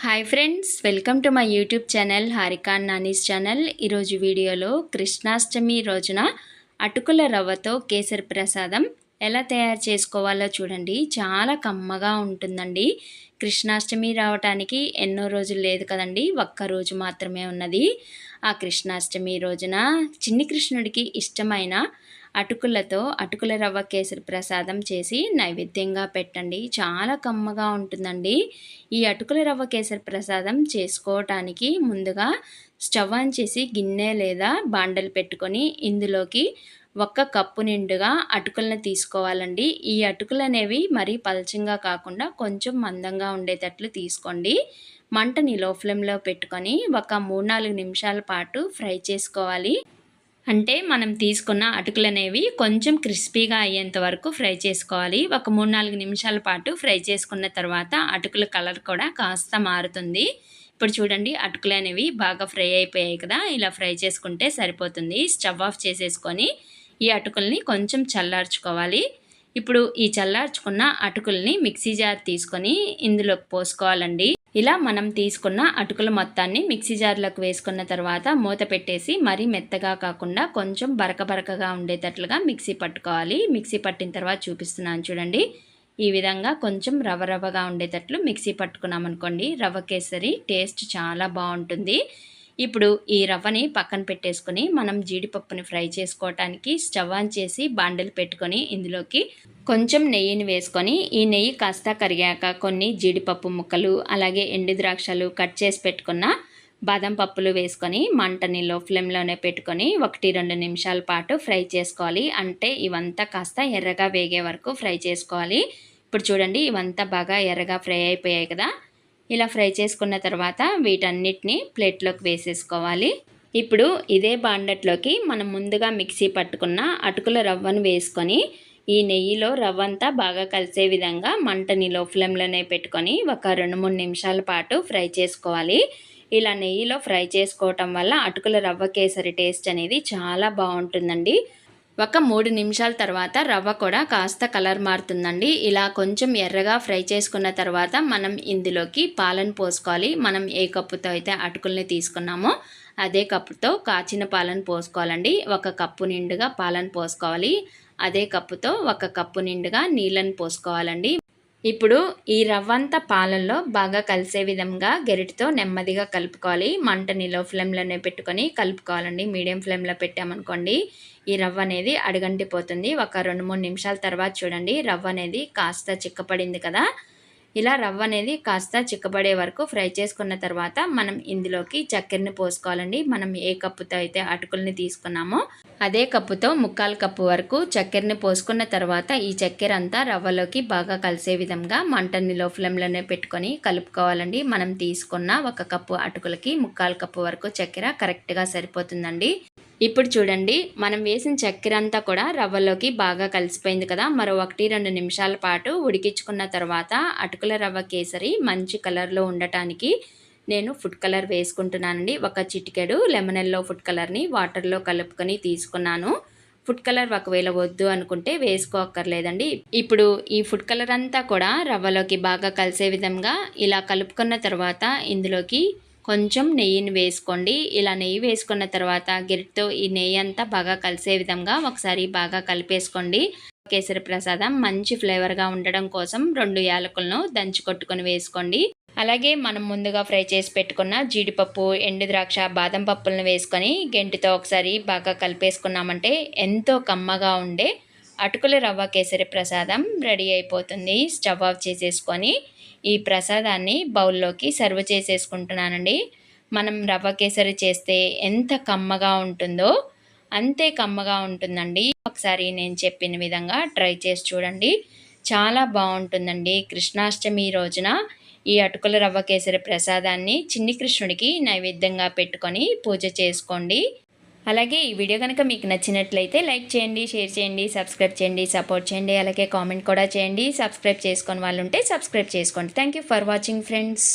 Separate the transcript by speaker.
Speaker 1: Hi friends welcome to my YouTube channel Harika Nani's channel ఈరోజు వీడియోలో కృష్ణాష్టమి రోజున అటుకుల రవ్వతో కేసరి ప్రసాదం ఎలా తయారు చేసుకోవాలో చూడండి. చాలా కమ్మగా ఉంటుందండి. కృష్ణాష్టమి రావటానికి ఎన్నో రోజులు లేదు కదండి. ఒక్క రోజు మాత్రమే ఉన్నది. ఆ కృష్ణాష్టమి రోజున చిన్ని కృష్ణుడికి ఇష్టమైన అటుకులతో అటుకుల రవ్వ కేసరి ప్రసాదం చేసి నైవేద్యంగా పెట్టండి. చాలా కమ్మగా ఉంటుందండి. ఈ అటుకుల రవ్వ కేసరి ప్రసాదం చేసుకోవటానికి ముందుగా స్టవ్ ఆన్ చేసి గిన్నె లేదా బాండలు పెట్టుకొని ఇందులోకి ఒక్క కప్పు నిండుగా అటుకులను తీసుకోవాలండి. ఈ అటుకులు అనేవి మరీ పలచంగా కాకుండా కొంచెం మందంగా ఉండేటట్లు తీసుకోండి. మంటని లో ఫ్లేమ్లో పెట్టుకొని ఒక మూడు నాలుగు నిమిషాల పాటు ఫ్రై చేసుకోవాలి. అంటే మనం తీసుకున్న అటుకులు అనేవి కొంచెం క్రిస్పీగా అయ్యేంత వరకు ఫ్రై చేసుకోవాలి. ఒక మూడు నాలుగు నిమిషాల పాటు ఫ్రై చేసుకున్న తర్వాత అటుకుల కలర్ కూడా కాస్త మారుతుంది. ఇప్పుడు చూడండి అటుకులు అనేవి బాగా ఫ్రై అయిపోయాయి కదా ఇలా ఫ్రై చేసుకుంటే సరిపోతుంది. స్టవ్ ఆఫ్ చేసేసుకొని ఈ అటుకుల్ని కొంచెం చల్లార్చుకోవాలి. ఇప్పుడు ఈ చల్లార్చుకున్న అటుకుల్ని మిక్సీ జార్ తీసుకొని ఇందులోకి పోసుకోవాలండి. ఇలా మనం తీసుకున్న అటుకుల మొత్తాన్ని మిక్సీ జార్లోకి వేసుకున్న తర్వాత మూత పెట్టేసి మరీ మెత్తగా కాకుండా కొంచెం బరక బరకగా ఉండేటట్లుగా మిక్సీ పట్టుకోవాలి. మిక్సీ పట్టిన తర్వాత చూపిస్తున్నాను చూడండి. ఈ విధంగా కొంచెం రవ రవగా ఉండేటట్లు మిక్సీ పట్టుకున్నాం అనుకోండి రవ్వ కేసరి టేస్ట్ చాలా బాగుంటుంది. ఇప్పుడు ఈ రవ్వని పక్కన పెట్టేసుకొని మనం జీడిపప్పుని ఫ్రై చేసుకోవటానికి స్టవ్ ఆన్ చేసి బాండలు పెట్టుకొని ఇందులోకి కొంచెం నెయ్యిని వేసుకొని ఈ నెయ్యి కాస్త కరిగాక కొన్ని జీడిపప్పు ముక్కలు అలాగే ఎండు ద్రాక్షలు కట్ చేసి పెట్టుకున్న బాదం పప్పులు వేసుకొని మంటని లో ఫ్లేమ్లోనే పెట్టుకొని ఒకటి రెండు నిమిషాల పాటు ఫ్రై చేసుకోవాలి. అంటే ఇవంతా కాస్త ఎర్రగా వేగే వరకు ఫ్రై చేసుకోవాలి. ఇప్పుడు చూడండి ఇవంతా బాగా ఎర్రగా ఫ్రై అయిపోయాయి కదా. ఇలా ఫ్రై చేసుకున్న తర్వాత వీటన్నిటిని ప్లేట్లోకి వేసేసుకోవాలి. ఇప్పుడు ఇదే బాండట్లోకి మనం ముందుగా మిక్సీ పట్టుకున్న అటుకుల రవ్వను వేసుకొని ఈ నెయ్యిలో రవ్వ అంతా బాగా కలిసే విధంగా మంటని లో ఫ్లేమ్లోనే పెట్టుకొని ఒక రెండు మూడు నిమిషాల పాటు ఫ్రై చేసుకోవాలి. ఇలా నెయ్యిలో ఫ్రై చేసుకోవటం వల్ల అటుకుల రవ్వ కేసరి టేస్ట్ అనేది చాలా బాగుంటుందండి. ఒక మూడు నిమిషాల తర్వాత రవ్వ కూడా కాస్త కలర్ మారుతుందండి. ఇలా కొంచెం ఎర్రగా ఫ్రై చేసుకున్న తర్వాత మనం ఇందులోకి పాలను పోసుకోవాలి. మనం ఏ కప్పుతో అయితే అటుకుల్ని తీసుకున్నామో అదే కప్పుతో కాచిన పాలను పోసుకోవాలండి. ఒక కప్పు నిండుగా పాలను పోసుకోవాలి. అదే కప్పుతో ఒక కప్పు నిండుగా నీళ్ళని పోసుకోవాలండి. ఇప్పుడు ఈ రవ్వంతా పాలల్లో బాగా కలిసే విధంగా గెరిటితో నెమ్మదిగా కలుపుకోవాలి. మంట నిలో ఫ్లేమ్లోనే పెట్టుకొని కలుపుకోవాలండి. మీడియం ఫ్లేమ్లో పెట్టామనుకోండి ఈ రవ్వ అనేది అడుగంటిపోతుంది. ఒక రెండు మూడు నిమిషాల తర్వాత చూడండి. రవ్వ అనేది కాస్త చిక్కపడింది కదా. ఇలా రవ్వ అనేది కాస్త చిక్కబడే వరకు ఫ్రై చేసుకున్న తర్వాత మనం ఇందులోకి చక్కెరని పోసుకోవాలండి. మనం ఏ కప్పుతో అయితే అటుకుల్ని తీసుకున్నామో అదే కప్పుతో ముక్కాలు కప్పు వరకు చక్కెరని పోసుకున్న తర్వాత ఈ చక్కెర అంతా రవ్వలోకి బాగా కలిసే విధంగా మంటని లో ఫ్లేమ్లోనే పెట్టుకొని కలుపుకోవాలండి. మనం తీసుకున్న ఒక కప్పు అటుకులకి ముక్కాలు కప్పు వరకు చక్కెర కరెక్ట్గా సరిపోతుందండి. ఇప్పుడు చూడండి మనం వేసిన చక్కెర అంతా కూడా రవ్వలోకి బాగా కలిసిపోయింది కదా. మరో ఒకటి రెండు నిమిషాల పాటు ఉడికించుకున్న తర్వాత అటుకుల రవ్వ కేసరి మంచి కలర్లో ఉండటానికి నేను ఫుడ్ కలర్ వేసుకుంటున్నానండి. ఒక చిటికెడు లెమన్ ఎల్లో ఫుడ్ కలర్ని వాటర్లో కలుపుకొని తీసుకున్నాను. ఫుడ్ కలర్ ఒకవేళ వద్దు అనుకుంటే వేసుకోక్కర్లేదండి. ఇప్పుడు ఈ ఫుడ్ కలర్ అంతా కూడా రవ్వలోకి బాగా కలిసే విధంగా ఇలా కలుపుకున్న తర్వాత ఇందులోకి కొంచెం నెయ్యిని వేసుకోండి. ఇలా నెయ్యి వేసుకున్న తర్వాత గిరిటితో ఈ నెయ్యి అంతా బాగా కలిసే విధంగా ఒకసారి బాగా కలిపేసుకోండి. కేసరి ప్రసాదం మంచి ఫ్లేవర్గా ఉండడం కోసం రెండు యాలకులను దంచి కొట్టుకొని వేసుకోండి. అలాగే మనం ముందుగా ఫ్రై చేసి పెట్టుకున్న జీడిపప్పు ఎండు ద్రాక్ష బాదం పప్పులను వేసుకొని గెంటితో ఒకసారి బాగా కలిపేసుకున్నామంటే ఎంతో కమ్మగా ఉండే అటుకుల రవ్వ కేసరి ప్రసాదం రెడీ అయిపోతుంది. స్టవ్ ఆఫ్ చేసేసుకొని ఈ ప్రసాదాన్ని బౌల్లోకి సర్వ్ చేసేసుకుంటున్నానండి. మనం రవ్వ కేసరి చేస్తే ఎంత కమ్మగా ఉంటుందో అంతే కమ్మగా ఉంటుందండి. ఒకసారి నేను చెప్పిన విధంగా ట్రై చేసి చూడండి. చాలా బాగుంటుందండి. కృష్ణాష్టమి రోజున ఈ అటుకుల రవ్వ కేసరి ప్రసాదాన్ని చిన్ని కృష్ణుడికి నైవేద్యంగా పెట్టుకొని పూజ చేసుకోండి. అలాగే ఈ వీడియో కనుక మీకు నచ్చినట్లయితే లైక్ చేయండి షేర్ చేయండి సబ్స్క్రైబ్ చేయండి సపోర్ట్ చేయండి అలాగే కామెంట్ కూడా చేయండి. సబ్స్క్రైబ్ చేసుకొని వాళ్ళు ఉంటే సబ్స్క్రైబ్ చేసుకోండి. Thank for watching friends